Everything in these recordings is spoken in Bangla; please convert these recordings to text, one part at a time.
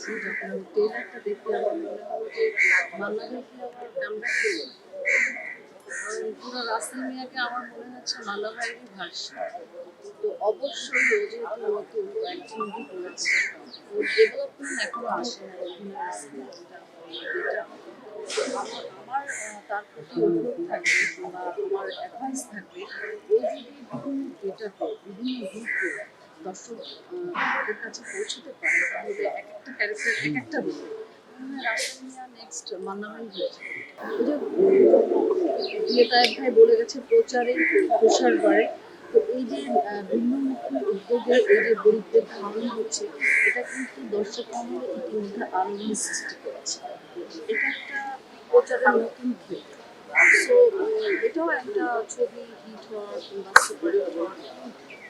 দেখেছি যখন আমি ট্রেলারটা দেখতে আমার মনে হলো যে দেখে আমার কামব্যাক করল পুরো রাসেল মিয়াকে আমার মনে হচ্ছে মাল্লা ভাইয়েরই ভার্সন তো অবশ্যই ও যেহেতু একটি মুভি করেছে ওর ডেভেলপমেন্ট এখনও আসে আমার তার প্রতি অনুরোধ থাকবে কিংবা আমার অ্যাডভাইস থাকবে ও যদি বিভিন্ন থিয়েটারকে বিভিন্ন গ্রুপকে দর্শকদের কাছে পৌঁছতে পারে। তাহলে এক একটা ক্যারেক্টার, এক একটা রূপ। নেক্সট মান্নাভাই হয়েছে যে বলে গেছে প্রচারে প্রসার বাড়ে তো এই যে ভিন্নমুখী উদ্যোগে এই যে গরিবদের খাওয়ানো হচ্ছে, এটা কিন্তু দর্শক মহলে ইতিমধ্যে এটা একটা প্রচারের নতুন দিক। সো এটাও একটা ছবি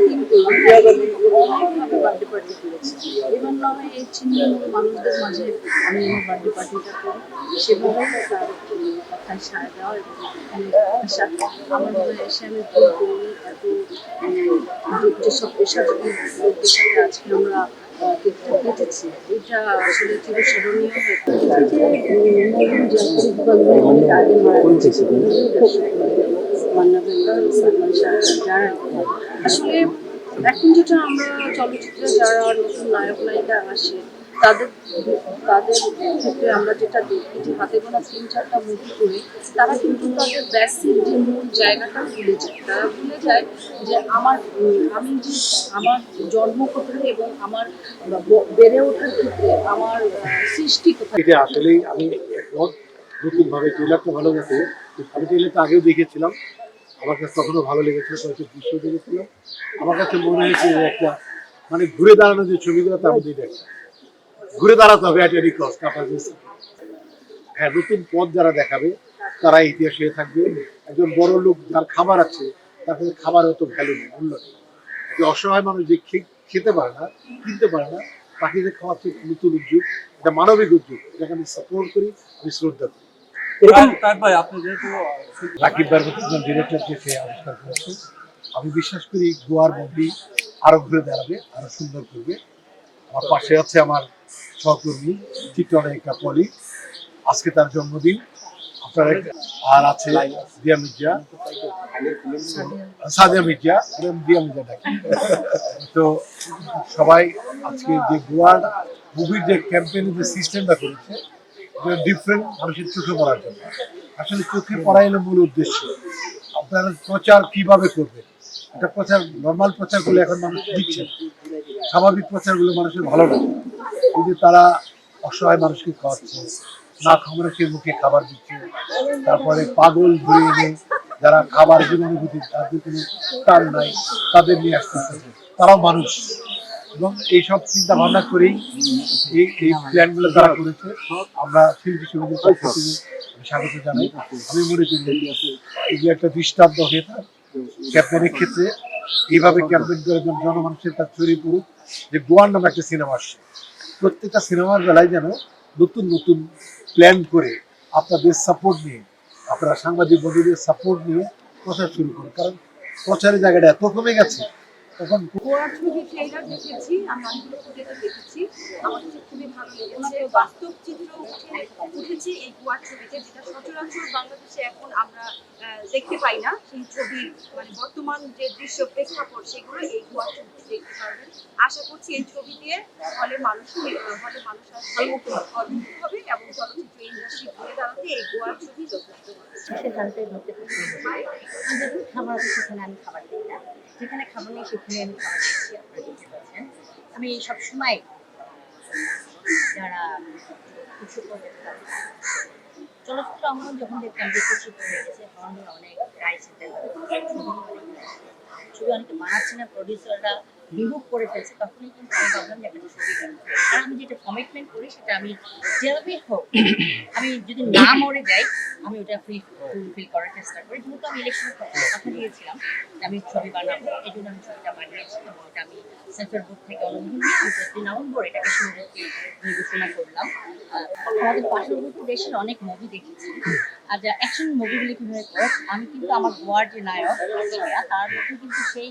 কিন্তু অনেকভাবে বার্থডে পার্টি করেছি এবার না হয় এই চিহ্ন মানুষদের মাঝে আমি আমার বার্থডে পার্টিটা করি সেভাবেই তার কথায় সায় দেওয়া এবং আসা আমার মনে হয় এসে আমি ভুল করিনি এত যেসব পেশাজীবী লোকদের সাথে আজকে আমরা কেকটা কেটেছি এটা আসলে চিরস্মরণীয় হয়ে আগে মারা গেছে আসলে এখন যেটা আমরা চলচ্চিত্রে যারা নতুন নায়ক নায়িকা আসে, তাদের তাদের ক্ষেত্রে আমরা যেটা দেখি যে হাতে গোনা তিন চারটা মুভি করে, তারা কিন্তু তাদের বেসিক যে মূল জায়গাটা ভুলে যায়। তারা ভুলে যায় যে আমার, আমি যে আমার জন্ম কোথায় এবং আমার বেড়ে ওঠার ক্ষেত্রে আমার সৃষ্টি কোথায়। এটা আসলেই আমি একমত। নতুন ভাবে ট্রেলারটা ভালো গেছে আমি ট্রেলারটা আগেও দেখেছিলাম। আমার কাছে তখনও ভালো লেগেছিল কয়েকটি দৃশ্য দেখেছিলাম আমার কাছে মনে হয়েছে যে একটা মানে ঘুরে দাঁড়ানো যে ছবিগুলো তার মধ্যে এটা একটা ঘুরে দাঁড়াতে হবে অ্যাট এনি কস্ট হ্যাঁ নতুন পথ যারা দেখাবে, তারা ইতিহাসে থাকবে। একজন বড় লোক যার খাবার আছে, তার কাছে খাবার অত ভ্যালু নেই, মূল্য নেই। যে অসহায় মানুষ যে খেতে পারে না, কিনতে পারে না পাখিদের খাওয়াচ্ছে একটা নতুন উদ্যোগ, এটা মানবিক উদ্যোগ, এটাকে আমি সাপোর্ট করি, আমি শ্রদ্ধা করি। এরকম ভাই আপনি যেহেতু রাকিব বারবত ডিরেক্টরকে সে আবিষ্কার করেছে। আমি বিশ্বাস করি গোয়ার মুভি আরও ঘুরে দাঁড়াবে আরও সুন্দর করবে। আমার পাশে আছে আমার সহকর্মী চিত্রনায়িকা পলি। আজকে তার জন্মদিন। আপনার আর আছে দিয়া মির্জা। সাদিয়া মির্জা দিয়া মির্জা ডাকি। তো সবাই আজকে যে গোয়ার মুভির যে ক্যাম্পেইনের যে সিস্টেমটা করেছে ডিফারেন্ট মানুষের চোখে পড়ার জন্য। আসলে চোখে পড়া এলো মূল উদ্দেশ্য। আপনারা প্রচার কীভাবে করবেন এটা প্রচার নর্মাল প্রচারগুলো এখন মানুষ দিচ্ছে স্বাভাবিক প্রচারগুলো মানুষের ভালো লাগে যে তারা অসহায় মানুষকে খাওয়াচ্ছে, না খামারের মুখে খাবার দিচ্ছে, তারপরে পাগল ধরে এনে যারা খাবার জীবনানুভূতি তাদের কোনো টান নাই, তাদের নিয়ে আসতেছে। তারাও মানুষ। এবং এইসব চিন্তা ভাবনা করেই এই এই প্ল্যানগুলো তারা করেছে আমরা শিল্পী সমিতির পক্ষ থেকে স্বাগত জানাই। আমি মনে করি এগুলো একটা দৃষ্টান্ত হয়ে থাকে। ক্যাম্পেনের ক্ষেত্রে এইভাবে ক্যাম্পেইন করে যেন জনমানুষের কাছে ছড়িয়ে পড়ুক যে গোয়ার নামে একটা সিনেমা আসছে। প্রত্যেকটা সিনেমার বেলায় যেন নতুন নতুন প্ল্যান করে আপনাদের সাপোর্ট নিয়ে আপনারা সাংবাদিক বন্ধুদের সাপোর্ট নিয়ে প্রচার শুরু করুন। কারণ প্রচারের জায়গাটা এত কমে গেছে গোয়ার ছবি ট্রেলার দেখেছি আমি অনেকগুলো ফুটেজও দেখেছি আমার কাছে খুবই ভালো লেগেছে। বাস্তব চিত্র উঠে উঠেছে এই গোয়ার ছবিতে যেটা সচরাচর বাংলাদেশে এখন আমরা আহ, দেখতে পাই না। সেই ছবির মানে বর্তমান যে দৃশ্য প্রেক্ষাপট সেগুলো এই গোয়ার ছবিতে দেখতে পারবেন। আশা করছি এই ছবি দিয়ে হলে মানুষ হলে মানুষ অভিভূত হবে এবং চলচ্চিত্র ইন্ডাস্ট্রি ঘুরে দাঁড়াতে এই গোয়ার ছবি যথেষ্ট মধ্যে খাবার সেখানে আমি খাবার দিই না। যেখানে খাবার নেই সেখানে আমি আমি সবসময় যারা চলচ্চিত্র অঙ্গন যখন দেখতাম বিকশিত হয়ে গেছে হর্নে অনেক সেটেল ছবি অনেকে বানাচ্ছে না প্রডিউসাররা রিমুভ করে ফেলছে, তখনই কিন্তু আমি ভাবলাম যে একটা ছবি আর আমি যেটা কমিটমেন্ট করি সেটা আমি যেভাবে হোক, আমি যদি না মরে যাই, আমি ওটা ফ্রি ফুলফিল করার চেষ্টা করি। যেহেতু আমি ইলেকশনের কথা দিয়েছিলাম আমি ছবি বানাবো, এই জন্য আমি ছবিটা বানিয়েছি এবং আমি সেন্ট্রাল বোর্ড থেকে অনুমোদন নিয়ে আমি নভেম্বর এটাকে সুন্দরকে নির্দেশনা করলাম। আমাদের পার্শ্ববর্তী দেশের অনেক মুভি দেখেছি। আর যা অ্যাকশন মুভিগুলি কীভাবে করে আমি কিন্তু আমার গোয়ার যে নায়ক তার মধ্যে কিন্তু সেই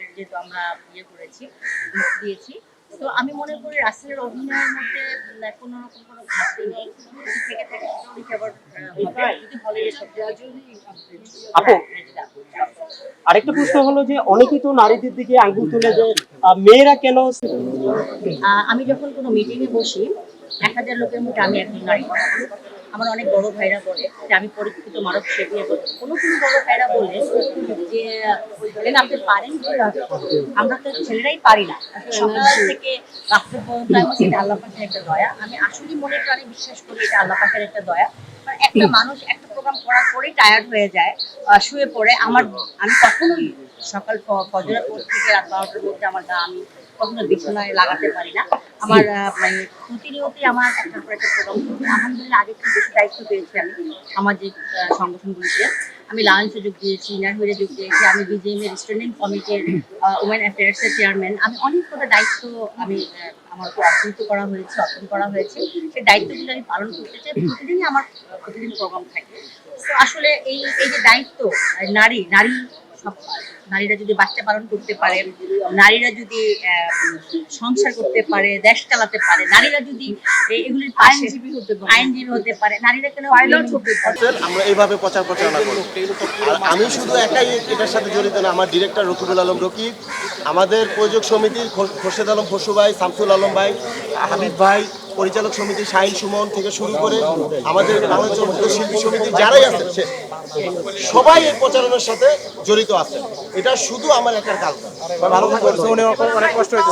যেহেতু আমরা ইয়ে করেছি দিয়েছি। তো আমি মনে করি রাসেলের অভিনয়ের মধ্যে কোনো রকম কোনো ঘাটতি থেকে থাকে সেটাও রিকভার যদি হলে আপু আরেকটা প্রশ্ন হলো যে অনেকেই তো নারীদের দিকে আঙ্গুল তুলে যে মেয়েরা কেন আমি যখন কোনো মিটিংয়ে বসি এক হাজার লোকের মধ্যে আমি একজন নারী। আমার অনেক বড় ভাইরা বলে যে আমি পরীক্ষিত মানব সেবী এবং কোনো কোনো বড় ভাইরা বলে যে বলেন আপনি পারেন আমরা তো ছেলেরাই পারি না। সকাল থেকে রাত্রে পর্যন্ত এটা আল্লাহ পাকের একটা দয়া আমি আসলেই মনে প্রাণে বিশ্বাস করি এটা আল্লাহ পাকের একটা দয়া। একটা মানুষ একটা প্রোগ্রাম করার পরেই টায়ার্ড হয়ে যায় শুয়ে পড়ে। আমার আমি কখনোই সকাল ফজরের পর থেকে রাত বারোটার মধ্যে আমার গা আমি কখনো বিছানায় লাগাতে পারি না। আমার মানে প্রতিনিয়তই আমার একটার পর একটা প্রোগ্রাম আলহামদুলিল্লাহ আগে থেকে বেশি দায়িত্ব পেয়েছি আমি সামাজিক আহ, সংগঠনগুলিতে। আমি লাঞ্চ যোগ দিয়েছি নারহুরে যোগ দিয়েছি, আমি বিজেএম এর স্টুডেন্ট কমিটির ওমেন অ্যাফেয়ার্স এর চেয়ারম্যান আমি অনেক কটা দায়িত্ব আমি আমার অর্পিত করা হয়েছে, অর্পণ করা হয়েছে। সেই দায়িত্বগুলো আমি পালন করতে চাই, প্রতিদিনই আমার, প্রতিদিন প্রোগ্রাম থাকে। আসলে এই এই যে দায়িত্ব, নারী নারী সব নারীরা যদি বাচ্চা পালন করতে পারে নারীরা যদি সংসার করতে পারে দেশ চালাতে পারে নারীরা যদি এগুলির আইনজীবী হতে পারে। আইনজীবী হতে পারে নারীরা কেন পাইলট হতে পারে। আমরা এইভাবে প্রচার প্রচারণা করি আর আমি শুধু একাই এটার সাথে জড়িত না আমার ডিরেক্টর রকিবুল আলম রকিব আমাদের প্রযোজক সমিতির খোর- খোরশেদ আলম খসু ভাই শামসুল আলম ভাই হাবিব ভাই পরিচালক সমিতি শাহিন সুমন থেকে শুরু করে আমাদের বাংলা চলচ্চিত্র শিল্পী সমিতি যারাই আছেন, সে সবাই এই প্রচারণের সাথে জড়িত আছেন। এটা শুধু আমার একার কাজ ভালো থাকবেন। অনেক কষ্ট হয়েছে